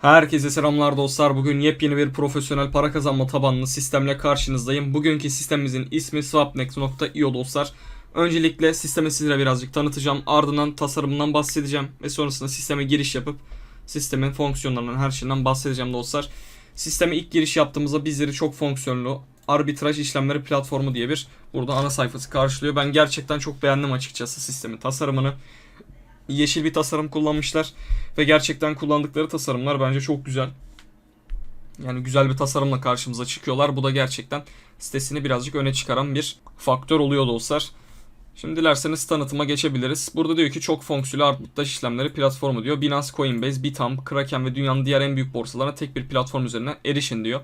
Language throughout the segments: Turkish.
Herkese selamlar dostlar. Bugün yepyeni bir profesyonel para kazanma tabanlı sistemle karşınızdayım. Bugünkü sistemimizin ismi swapnext.io dostlar. Öncelikle sistemi sizlere birazcık tanıtacağım. Ardından tasarımından bahsedeceğim. Ve sonrasında sisteme giriş yapıp sistemin fonksiyonlarından her şeyinden bahsedeceğim dostlar. Sisteme ilk giriş yaptığımızda bizleri çok fonksiyonlu arbitraj işlemleri platformu diye bir burada ana sayfası karşılıyor. Ben gerçekten çok beğendim açıkçası sistemin tasarımını. Yeşil bir tasarım kullanmışlar. Ve gerçekten kullandıkları tasarımlar bence çok güzel. Yani güzel bir tasarımla karşımıza çıkıyorlar. Bu da gerçekten sitesini birazcık öne çıkaran bir faktör oluyor dostlar. Şimdi dilerseniz tanıtıma geçebiliriz. Burada diyor ki çok fonksiyonel arbitraj işlemleri platformu diyor. Binance, Coinbase, Bitstamp, Kraken ve dünyanın diğer en büyük borsalarına tek bir platform üzerine erişin diyor.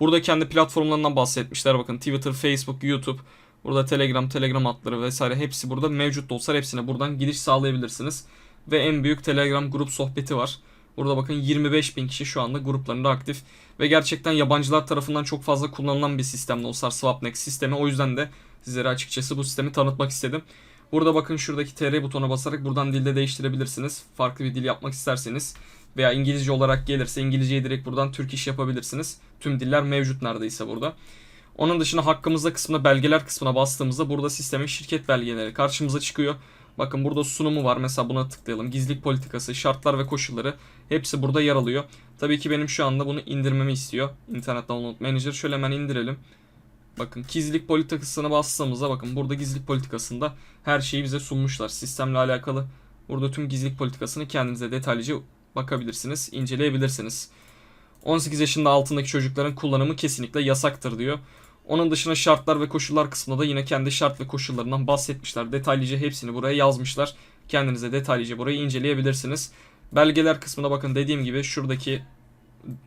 Burada kendi platformlarından bahsetmişler. Bakın Twitter, Facebook, YouTube, burada Telegram, Telegram hatları vesaire hepsi burada mevcut dostlar. Hepsine buradan giriş sağlayabilirsiniz ve en büyük Telegram grup sohbeti var. Burada bakın 25 bin kişi şu anda gruplarında aktif ve gerçekten yabancılar tarafından çok fazla kullanılan bir sistem dostlar Swapnext sistemi. O yüzden de sizlere açıkçası bu sistemi tanıtmak istedim. Burada bakın şuradaki TR butona basarak buradan dilde değiştirebilirsiniz. Farklı bir dil yapmak isterseniz veya İngilizce olarak gelirse İngilizceyi direkt buradan Türk iş yapabilirsiniz. Tüm diller mevcut neredeyse burada. Onun dışında hakkımızda kısmına belgeler kısmına bastığımızda burada sistemin şirket belgeleri karşımıza çıkıyor. Bakın burada sunumu var. Mesela buna tıklayalım. Gizlilik politikası, şartlar ve koşulları hepsi burada yer alıyor. Tabii ki benim şu anda bunu indirmemi istiyor. İnternet Download Manager. Şöyle hemen indirelim. Bakın gizlilik politikasına bastığımızda bakın burada gizlilik politikasında her şeyi bize sunmuşlar. Sistemle alakalı burada tüm gizlilik politikasını kendinize detaylıca bakabilirsiniz, inceleyebilirsiniz. 18 yaşında altındaki çocukların kullanımı kesinlikle yasaktır diyor. Onun dışında şartlar ve koşullar kısmında da yine kendi şart ve koşullarından bahsetmişler. Detaylıca hepsini buraya yazmışlar. Kendinize detaylıca burayı inceleyebilirsiniz. Belgeler kısmına bakın dediğim gibi şuradaki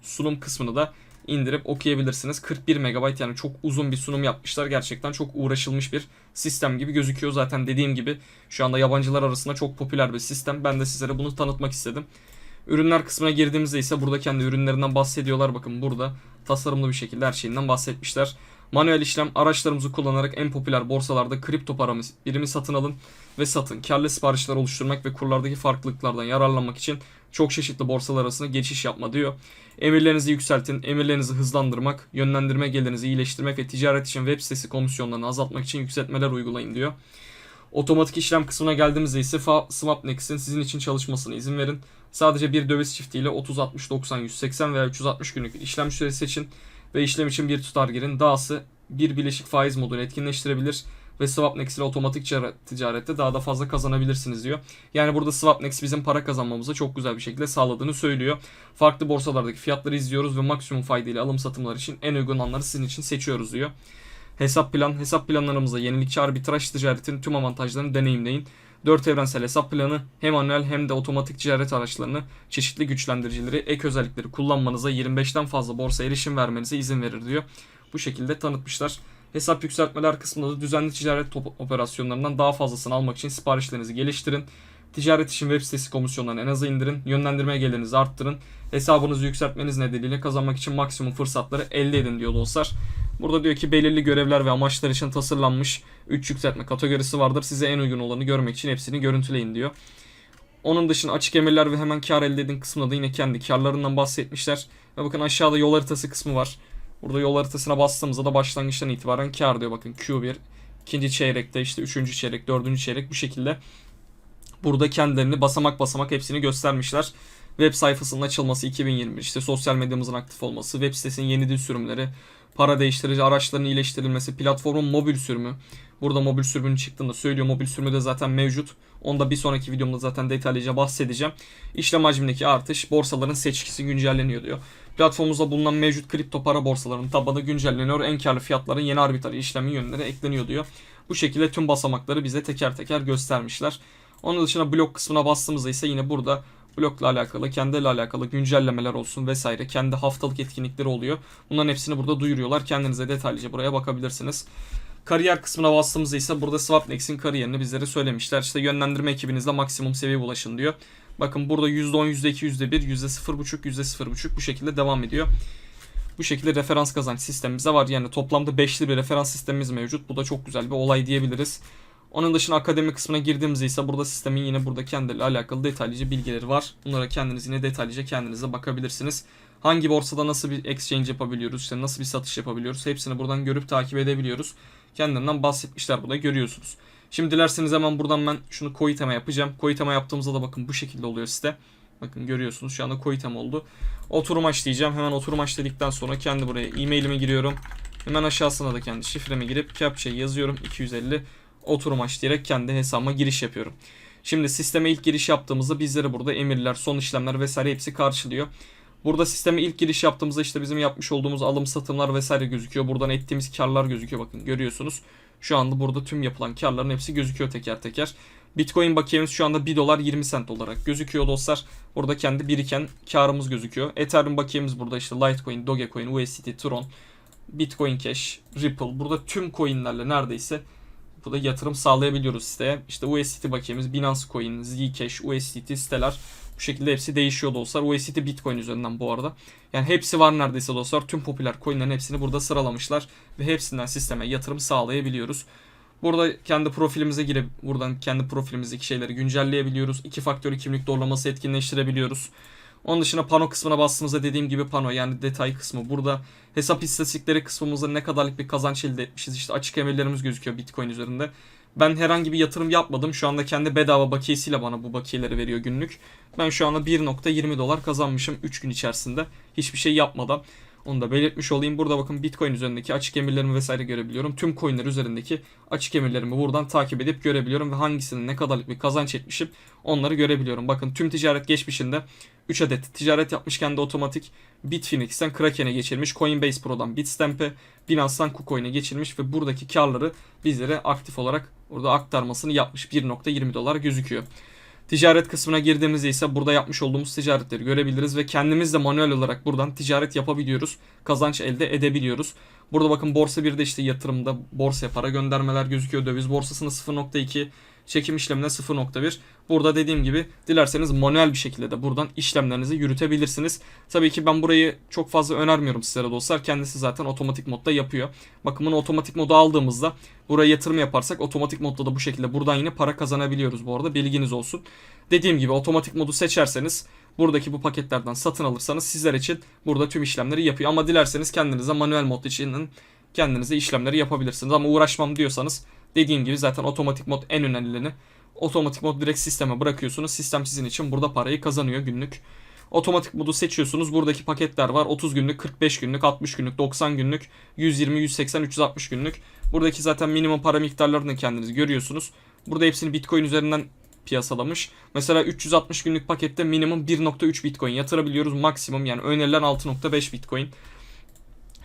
sunum kısmını da indirip okuyabilirsiniz. 41 MB yani çok uzun bir sunum yapmışlar. Gerçekten çok uğraşılmış bir sistem gibi gözüküyor. Zaten dediğim gibi şu anda yabancılar arasında çok popüler bir sistem. Ben de sizlere bunu tanıtmak istedim. Ürünler kısmına girdiğimizde ise burada kendi ürünlerinden bahsediyorlar. Bakın burada tasarımlı bir şekilde her şeyinden bahsetmişler. Manuel işlem araçlarımızı kullanarak en popüler borsalarda kripto para birimi satın alın ve satın. Karlı siparişler oluşturmak ve kurlardaki farklılıklardan yararlanmak için çok çeşitli borsalar arasında geçiş yapma diyor. Emirlerinizi yükseltin, emirlerinizi hızlandırmak, yönlendirme gelirinizi iyileştirmek ve ticaret için web sitesi komisyonlarını azaltmak için yükseltmeler uygulayın diyor. Otomatik işlem kısmına geldiğimizde ise Swapnex'in sizin için çalışmasına izin verin. Sadece bir döviz çiftiyle 30, 60, 90, 180 veya 360 günlük işlem süresi seçin ve işlem için bir tutar girin. Dahası bir bileşik faiz modunu etkinleştirebilir ve Swapnex ile otomatik ticarette daha da fazla kazanabilirsiniz diyor. Yani burada Swapnex bizim para kazanmamızı çok güzel bir şekilde sağladığını söylüyor. Farklı borsalardaki fiyatları izliyoruz ve maksimum fayda ile alım satımlar için en uygun anları sizin için seçiyoruz diyor. Hesap plan, hesap planlarımızda yenilikçi arbitraj ticaretin tüm avantajlarını deneyimleyin. 4 evrensel hesap planı hem manuel hem de otomatik ticaret araçlarını çeşitli güçlendiricileri, ek özellikleri kullanmanıza 25'ten fazla borsa erişim vermenize izin verir diyor. Bu şekilde tanıtmışlar. Hesap yükseltmeler kısmında da düzenli ticaret operasyonlarından daha fazlasını almak için siparişlerinizi geliştirin. Ticaret için web sitesi komisyonlarını en aza indirin. Yönlendirme gelirinizi arttırın. Hesabınızı yükseltmeniz nedeniyle kazanmak için maksimum fırsatları elde edin diyor dostlar. Burada diyor ki belirli görevler ve amaçlar için tasarlanmış 3 yükseltme kategorisi vardır. Size en uygun olanı görmek için hepsini görüntüleyin diyor. Onun dışında açık emirler ve hemen kar elde edin kısmında da yine kendi karlarından bahsetmişler. Ve bakın aşağıda yol haritası kısmı var. Burada yol haritasına bastığımızda da başlangıçtan itibaren kar diyor. Bakın Q1, ikinci çeyrekte işte üçüncü çeyrek, dördüncü çeyrek bu şekilde. Burada kendilerini basamak basamak hepsini göstermişler. Web sayfasının açılması 2021, işte sosyal medyamızın aktif olması, web sitesinin yeni dil sürümleri, para değiştirici araçların iyileştirilmesi, platformun mobil sürümü. Burada mobil sürümünün çıktığını söylüyor. Mobil sürümü de zaten mevcut. Onda bir sonraki videomda zaten detaylıca bahsedeceğim. İşlem hacmindeki artış, borsaların seçkisi güncelleniyor diyor. Platformumuzda bulunan mevcut kripto para borsalarının tabanı güncelleniyor. En karlı fiyatların yeni arbitraj işlemi yönleri ekleniyor diyor. Bu şekilde tüm basamakları bize teker teker göstermişler. Onun dışında blok kısmına bastığımızda ise yine burada blokla alakalı, kendiyle alakalı güncellemeler olsun vesaire. Kendi haftalık etkinlikleri oluyor. Bunların hepsini burada duyuruyorlar. Kendinize detaylıca buraya bakabilirsiniz. Kariyer kısmına bastığımızda ise burada Swapnex'in kariyerini bizlere söylemişler. İşte yönlendirme ekibinizle maksimum seviye ulaşın diyor. Bakın burada %10, %2, %1, %0.5, %0.5 bu şekilde devam ediyor. Bu şekilde referans kazanç sistemimiz de var. Yani toplamda 5'li bir referans sistemimiz mevcut. Bu da çok güzel bir olay diyebiliriz. Onun dışında akademi kısmına girdiğimizde ise burada sistemin yine burada kendiyle alakalı detaylıca bilgileri var. Bunlara kendiniz yine detaylıca kendinize bakabilirsiniz. Hangi borsada nasıl bir exchange yapabiliyoruz, işte nasıl bir satış yapabiliyoruz hepsini buradan görüp takip edebiliyoruz. Kendilerinden bahsetmişler burada görüyorsunuz. Şimdi dilerseniz hemen buradan ben şunu koyiteme yapacağım. Koyiteme yaptığımızda da bakın bu şekilde oluyor site. Bakın görüyorsunuz şu anda koyitem oldu. Oturum aç diyeceğim. Hemen oturum aç dedikten sonra kendi buraya e-mailimi giriyorum. Hemen aşağısına da kendi şifremi girip captcha yazıyorum 250 oturum aç kendi hesabıma giriş yapıyorum. Şimdi sisteme ilk giriş yaptığımızda bizlere burada emirler, son işlemler vesaire hepsi karşılıyor. Burada sisteme ilk giriş yaptığımızda işte bizim yapmış olduğumuz alım satımlar vesaire gözüküyor. Buradan ettiğimiz karlar gözüküyor bakın görüyorsunuz. Şu anda burada tüm yapılan karların hepsi gözüküyor teker teker. Bitcoin bakiyemiz şu anda 1 dolar 20 sent olarak gözüküyor dostlar. Burada kendi biriken karımız gözüküyor. Ethereum bakiyemiz burada işte Litecoin, Dogecoin, USDT, Tron, Bitcoin Cash, Ripple. Burada tüm coinlerle neredeyse burada yatırım sağlayabiliyoruz siteye. İşte USDT bakiyemiz, Binance Coin, Zcash, USDT siteler bu şekilde hepsi değişiyor dostlar. USDT Bitcoin üzerinden bu arada. Yani hepsi var neredeyse dostlar. Tüm popüler coinlerin hepsini burada sıralamışlar ve hepsinden sisteme yatırım sağlayabiliyoruz. Burada kendi profilimize girip buradan kendi profilimizdeki şeyleri güncelleyebiliyoruz. İki faktörlü kimlik doğrulaması etkinleştirebiliyoruz. Onun dışında pano kısmına bastığımızda dediğim gibi pano yani detay kısmı. Burada hesap istatistikleri kısmımızda ne kadarlık bir kazanç elde etmişiz. İşte açık emirlerimiz gözüküyor Bitcoin üzerinde. Ben herhangi bir yatırım yapmadım. Şu anda kendi bedava bakiyesiyle bana bu bakiyeleri veriyor günlük. Ben şu anda 1.20 dolar kazanmışım 3 gün içerisinde. Hiçbir şey yapmadan. Onu da belirtmiş olayım. Burada bakın Bitcoin üzerindeki açık emirlerimi vesaire görebiliyorum. Tüm coinler üzerindeki açık emirlerimi buradan takip edip görebiliyorum ve hangisinin ne kadarlık bir kazanç etmişim onları görebiliyorum. Bakın tüm ticaret geçmişinde 3 adet ticaret yapmışken de otomatik Bitfinex'ten Kraken'e geçirmiş, Coinbase Pro'dan Bitstamp'e, Binance'dan KuCoin'e geçirmiş ve buradaki karları bizlere aktif olarak burada aktarmasını yapmış. 1.20 dolar gözüküyor. Ticaret kısmına girdiğimizde ise burada yapmış olduğumuz ticaretleri görebiliriz ve kendimiz de manuel olarak buradan ticaret yapabiliyoruz. Kazanç elde edebiliyoruz. Burada bakın borsa 1'de işte yatırımda borsaya para göndermeler gözüküyor. Döviz borsasında 0.2, çekim işlemine 0.1. Burada dediğim gibi dilerseniz manuel bir şekilde de buradan işlemlerinizi yürütebilirsiniz. Tabii ki ben burayı çok fazla önermiyorum sizlere dostlar. Kendisi zaten otomatik modda yapıyor. Bakın bunu otomatik moda aldığımızda buraya yatırım yaparsak otomatik modda da bu şekilde buradan yine para kazanabiliyoruz bu arada. Bilginiz olsun. Dediğim gibi otomatik modu seçerseniz buradaki bu paketlerden satın alırsanız sizler için burada tüm işlemleri yapıyor. Ama dilerseniz kendinize manuel mod için kendinize işlemleri yapabilirsiniz. Ama uğraşmam diyorsanız dediğim gibi zaten otomatik mod en önemlilerini otomatik mod direkt sisteme bırakıyorsunuz. Sistem sizin için burada parayı kazanıyor günlük. Otomatik modu seçiyorsunuz. Buradaki paketler var. 30 günlük, 45 günlük, 60 günlük, 90 günlük, 120, 180, 360 günlük. Buradaki zaten minimum para miktarlarını kendiniz görüyorsunuz. Burada hepsini Bitcoin üzerinden piyasalamış. Mesela 360 günlük pakette minimum 1.3 Bitcoin yatırabiliyoruz. Maksimum yani önerilen 6.5 Bitcoin.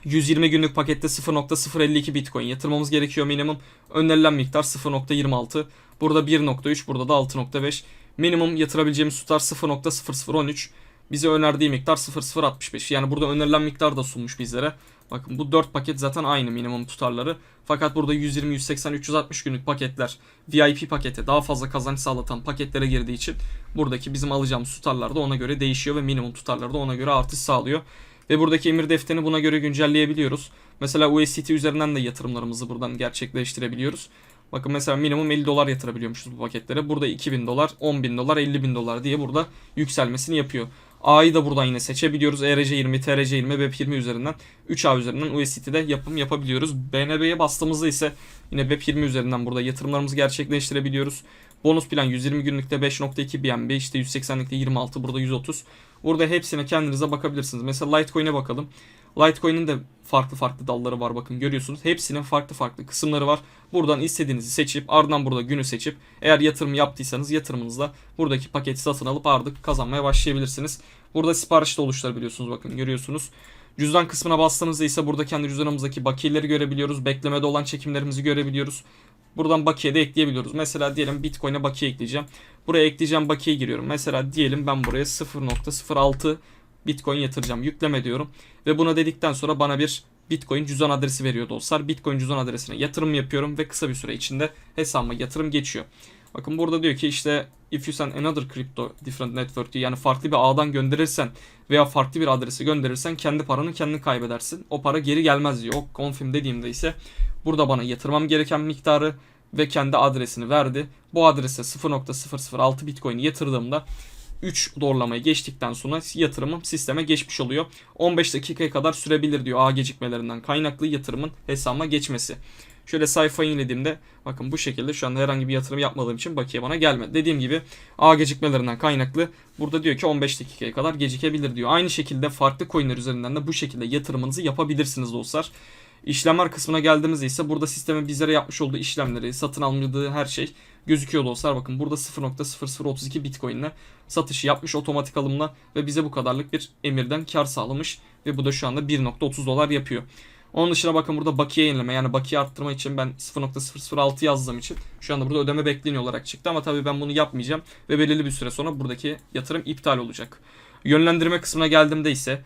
120 günlük pakette 0.052 Bitcoin yatırmamız gerekiyor minimum. Önerilen miktar 0.26. Burada 1.3, burada da 6.5. Minimum yatırabileceğimiz tutar 0.0013. Bize önerdiği miktar 0.065. Yani burada önerilen miktar da sunmuş bizlere. Bakın bu 4 paket zaten aynı minimum tutarları. Fakat burada 120, 180, 360 günlük paketler VIP pakete daha fazla kazanç sağlatan paketlere girdiği için buradaki bizim alacağımız tutarlar da ona göre değişiyor ve minimum tutarları da ona göre artış sağlıyor. Ve buradaki emir defterini buna göre güncelleyebiliyoruz. Mesela USDT üzerinden de yatırımlarımızı buradan gerçekleştirebiliyoruz. Bakın mesela minimum 50 dolar yatırabiliyormuşuz bu paketlere. Burada 2000 dolar, 10 bin dolar, 50 bin dolar diye burada yükselmesini yapıyor. A'yı da buradan yine seçebiliyoruz. E ERC20, TRC20, BEP20 üzerinden 3A üzerinden USDT'de yapım yapabiliyoruz. BNB'ye bastığımızda ise yine BEP20 üzerinden burada yatırımlarımızı gerçekleştirebiliyoruz. Bonus plan 120 günlükte 5.2 BNB, işte 180'likte 26, burada 130. Burada hepsine kendinize bakabilirsiniz. Mesela Litecoin'e bakalım. Litecoin'in de farklı farklı dalları var bakın görüyorsunuz. Hepsinin farklı farklı kısımları var. Buradan istediğinizi seçip ardından burada günü seçip eğer yatırım yaptıysanız yatırımınızla buradaki paketi satın alıp artık kazanmaya başlayabilirsiniz. Burada sipariş de oluşturabiliyorsunuz bakın görüyorsunuz. Cüzdan kısmına bastığınızda ise burada kendi cüzdanımızdaki bakiyeleri görebiliyoruz. Beklemede olan çekimlerimizi görebiliyoruz. Buradan bakiye de ekleyebiliyoruz. Mesela diyelim Bitcoin'e bakiye ekleyeceğim. Buraya ekleyeceğim bakiye giriyorum. Mesela diyelim ben buraya 0.06 Bitcoin yatıracağım. Yükleme diyorum. Ve buna dedikten sonra bana bir Bitcoin cüzdan adresi veriyor dostlar. Bitcoin cüzdan adresine yatırım yapıyorum ve kısa bir süre içinde hesabıma yatırım geçiyor. Bakın burada diyor ki işte if you send another crypto different network. Yani farklı bir ağdan gönderirsen veya farklı bir adrese gönderirsen kendi paranı kendin kaybedersin. O para geri gelmez diyor. O confirm dediğimde ise burada bana yatırmam gereken miktarı ve kendi adresini verdi. Bu adrese 0.006 Bitcoin yatırdığımda 3 doğrulamayı geçtikten sonra yatırımım sisteme geçmiş oluyor. 15 dakikaya kadar sürebilir diyor ağ gecikmelerinden kaynaklı yatırımın hesabıma geçmesi. Şöyle sayfayı inlediğimde bakın bu şekilde şu anda herhangi bir yatırım yapmadığım için bakiye bana gelmedi. Dediğim gibi ağ gecikmelerinden kaynaklı burada diyor ki 15 dakikaya kadar gecikebilir diyor. Aynı şekilde farklı coinler üzerinden de bu şekilde yatırımınızı yapabilirsiniz dostlar. İşlemler kısmına geldiğimizde ise burada sistemin bizlere yapmış olduğu işlemleri, satın almadığı her şey gözüküyor dostlar. Bakın burada 0.0032 Bitcoin ile satışı yapmış otomatik alımla ve bize bu kadarlık bir emirden kar sağlamış ve bu da şu anda 1.30 dolar yapıyor. Onun dışında bakın burada bakiye yenileme yani bakiye arttırma için ben 0.006 yazdığım için şu anda burada ödeme bekleniyor olarak çıktı ama tabii ben bunu yapmayacağım ve belirli bir süre sonra buradaki yatırım iptal olacak. Yönlendirme kısmına geldiğimde ise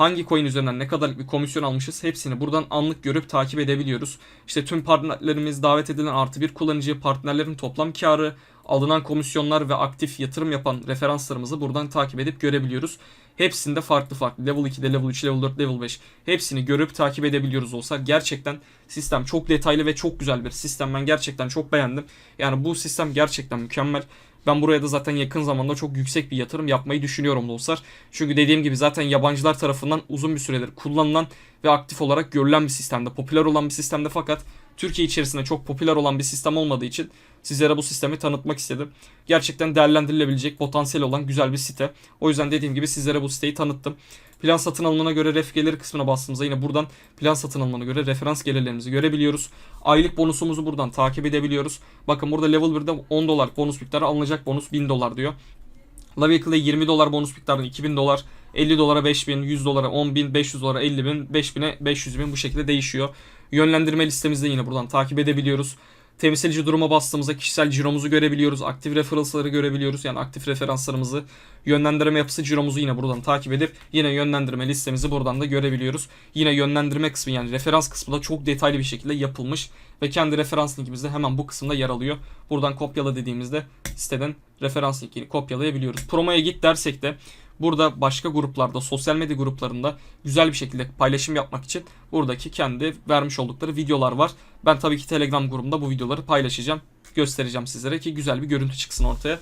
hangi coin üzerinden ne kadarlık bir komisyon almışız hepsini buradan anlık görüp takip edebiliyoruz. İşte tüm partnerlerimiz davet edilen artı bir kullanıcı partnerlerin toplam karı, alınan komisyonlar ve aktif yatırım yapan referanslarımızı buradan takip edip görebiliyoruz. Hepsinde farklı farklı. Level 2'de, Level 3, Level 4, Level 5 hepsini görüp takip edebiliyoruz olsa gerçekten sistem çok detaylı ve çok güzel bir sistem. Ben gerçekten çok beğendim. Yani bu sistem gerçekten mükemmel. Ben buraya da zaten yakın zamanda çok yüksek bir yatırım yapmayı düşünüyorum dostlar. Çünkü dediğim gibi zaten yabancılar tarafından uzun bir süredir kullanılan ve aktif olarak görülen bir sistemde, popüler olan bir sistemde fakat Türkiye içerisinde çok popüler olan bir sistem olmadığı için sizlere bu sistemi tanıtmak istedim. Gerçekten değerlendirilebilecek potansiyel olan güzel bir site. O yüzden dediğim gibi sizlere bu siteyi tanıttım. Plan satın alımına göre ref geliri kısmına bastığımızda yine buradan plan satın alımına göre referans gelirlerimizi görebiliyoruz. Aylık bonusumuzu buradan takip edebiliyoruz. Bakın burada level 1'de 10 dolar bonus miktarı alınacak bonus 1000 dolar diyor. Lavical'e 20 dolar bonus miktarı 2000 dolar, 50 dolara 5000, 100 dolara 10.000, 500 dolara 50.000, 5000'e 500.000 bu şekilde değişiyor. Yönlendirme listemizde yine buradan takip edebiliyoruz. Temsilci duruma bastığımızda kişisel ciromuzu görebiliyoruz. Aktif referansları görebiliyoruz. Yani aktif referanslarımızı, yönlendirme yapısı ciromuzu yine buradan takip edip yine yönlendirme listemizi buradan da görebiliyoruz. Yine yönlendirme kısmı yani referans kısmı da çok detaylı bir şekilde yapılmış ve kendi referans linkimiz de hemen bu kısımda yer alıyor. Buradan kopyala dediğimizde siteden referans linkini kopyalayabiliyoruz. Promoya git dersek de burada başka gruplarda, sosyal medya gruplarında güzel bir şekilde paylaşım yapmak için buradaki kendi vermiş oldukları videolar var. Ben tabii ki Telegram grubumda bu videoları paylaşacağım. Göstereceğim sizlere ki güzel bir görüntü çıksın ortaya.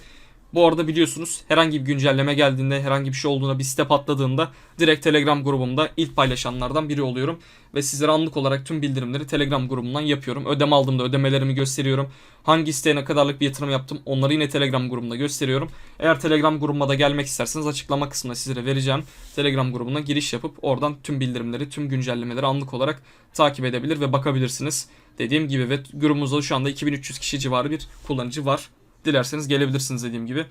Bu arada biliyorsunuz herhangi bir güncelleme geldiğinde, herhangi bir şey olduğunda, bir site patladığında direkt Telegram grubumda ilk paylaşanlardan biri oluyorum. Ve sizlere anlık olarak tüm bildirimleri Telegram grubumdan yapıyorum. Ödeme aldığımda ödemelerimi gösteriyorum. Hangi siteye ne kadarlık bir yatırım yaptım onları yine Telegram grubumda gösteriyorum. Eğer Telegram grubuma da gelmek isterseniz açıklama kısmına sizlere vereceğim. Telegram grubuna giriş yapıp oradan tüm bildirimleri, tüm güncellemeleri anlık olarak takip edebilir ve bakabilirsiniz. Dediğim gibi ve grubumuzda şu anda 2300 kişi civarı bir kullanıcı var. Dilerseniz gelebilirsiniz dediğim gibi.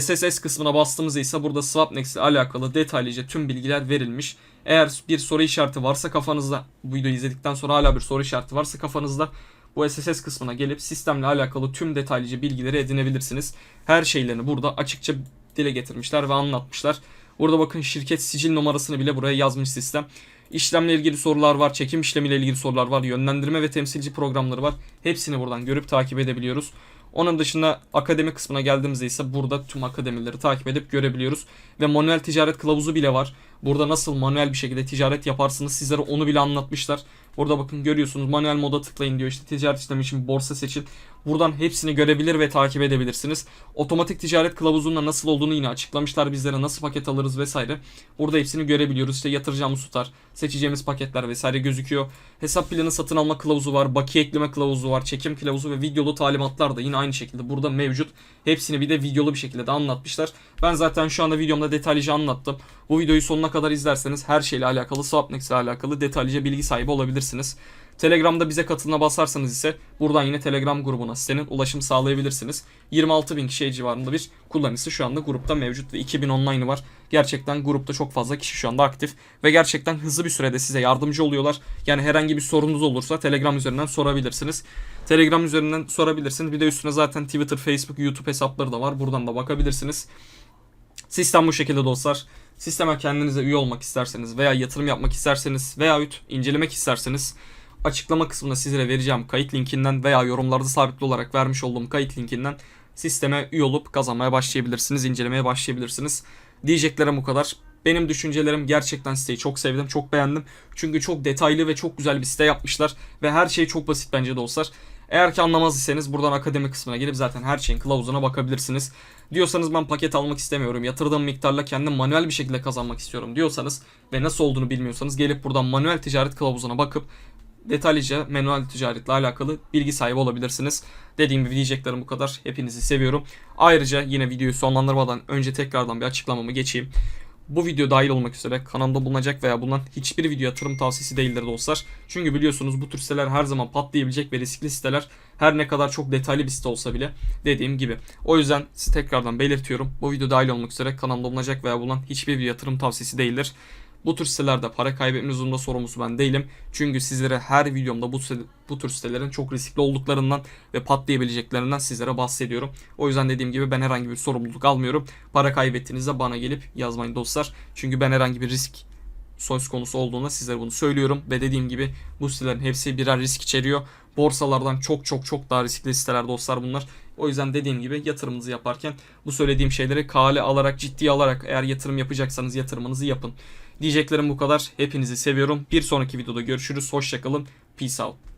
SSS kısmına bastığımızda ise burada Swapnex ile alakalı detaylıca tüm bilgiler verilmiş. Eğer bir soru işareti varsa kafanızda bu videoyu izledikten sonra hala bir soru işareti varsa kafanızda bu SSS kısmına gelip sistemle alakalı tüm detaylıca bilgileri edinebilirsiniz. Her şeylerini burada açıkça dile getirmişler ve anlatmışlar. Burada bakın şirket sicil numarasını bile buraya yazmış sistem. İşlemle ilgili sorular var, çekim işlemiyle ilgili sorular var, yönlendirme ve temsilci programları var. Hepsini buradan görüp takip edebiliyoruz. Onun dışında akademi kısmına geldiğimizde ise burada tüm akademileri takip edip görebiliyoruz. Ve manuel ticaret kılavuzu bile var. Burada nasıl manuel bir şekilde ticaret yaparsınız sizlere onu bile anlatmışlar. Burada bakın görüyorsunuz manuel moda tıklayın diyor işte ticaret işlemi için borsa seçin. Buradan hepsini görebilir ve takip edebilirsiniz. Otomatik ticaret kılavuzunun nasıl olduğunu yine açıklamışlar bizlere nasıl paket alırız vesaire. Burada hepsini görebiliyoruz. İşte yatıracağımız tutar, seçeceğimiz paketler vesaire gözüküyor. Hesap planı satın alma kılavuzu var, bakiye ekleme kılavuzu var, çekim kılavuzu ve videolu talimatlar da yine aynı şekilde burada mevcut. Hepsini bir de videolu bir şekilde de anlatmışlar. Ben zaten şu anda videomda detaylıca anlattım. Bu videoyu sonuna kadar izlerseniz her şeyle alakalı, Swapnex ile alakalı detaylıca bilgi sahibi olabilirsiniz. Telegram'da bize katılına basarsanız ise buradan yine Telegram grubuna sitenin ulaşım sağlayabilirsiniz. 26 bin kişi civarında bir kullanıcısı şu anda grupta mevcut ve 2000 online'ı var. Gerçekten grupta çok fazla kişi şu anda aktif ve gerçekten hızlı bir sürede size yardımcı oluyorlar. Yani herhangi bir sorunuz olursa Telegram üzerinden sorabilirsiniz. Telegram üzerinden sorabilirsiniz. Bir de üstüne zaten Twitter, Facebook, YouTube hesapları da var. Buradan da bakabilirsiniz. Sistem bu şekilde dostlar. Sisteme kendinize üye olmak isterseniz veya yatırım yapmak isterseniz veya incelemek isterseniz açıklama kısmında sizlere vereceğim kayıt linkinden veya yorumlarda sabitli olarak vermiş olduğum kayıt linkinden sisteme üye olup kazanmaya başlayabilirsiniz, incelemeye başlayabilirsiniz. Diyeceklerim bu kadar. Benim düşüncelerim gerçekten siteyi çok sevdim, çok beğendim. Çünkü çok detaylı ve çok güzel bir site yapmışlar ve her şey çok basit bence dostlar. Eğer ki anlamaz iseniz buradan akademi kısmına gelip zaten her şeyin kılavuzuna bakabilirsiniz. Diyorsanız ben paket almak istemiyorum. Yatırdığım miktarla kendim manuel bir şekilde kazanmak istiyorum diyorsanız ve nasıl olduğunu bilmiyorsanız gelip buradan manuel ticaret kılavuzuna bakıp detaylıca manuel ticaretle alakalı bilgi sahibi olabilirsiniz. Dediğim gibi diyeceklerim bu kadar. Hepinizi seviyorum. Ayrıca yine videoyu sonlandırmadan önce tekrardan bir açıklamamı geçeyim. Bu video dahil olmak üzere kanalımda bulunacak veya bulunan hiçbir video yatırım tavsiyesi değildir dostlar. Çünkü biliyorsunuz bu tür siteler her zaman patlayabilecek ve riskli siteler her ne kadar çok detaylı bir site olsa bile dediğim gibi. O yüzden size tekrardan belirtiyorum. Bu video dahil olmak üzere kanalımda bulunacak veya bulunan hiçbir video yatırım tavsiyesi değildir. Bu tür sitelerde para kaybetme uzunluğunda sorumlusu ben değilim. Çünkü sizlere her videomda bu, bu tür sitelerin çok riskli olduklarından ve patlayabileceklerinden sizlere bahsediyorum. O yüzden dediğim gibi ben herhangi bir sorumluluk almıyorum. Para kaybettiğinizde bana gelip yazmayın dostlar. Çünkü ben herhangi bir risk söz konusu olduğunda sizlere bunu söylüyorum. Ve dediğim gibi bu sitelerin hepsi birer risk içeriyor. Borsalardan çok çok çok daha riskli siteler dostlar bunlar. O yüzden dediğim gibi yatırımınızı yaparken bu söylediğim şeyleri kale alarak ciddiye alarak eğer yatırım yapacaksanız yatırımınızı yapın. Diyeceklerim bu kadar. Hepinizi seviyorum. Bir sonraki videoda görüşürüz. Hoşçakalın. Peace out.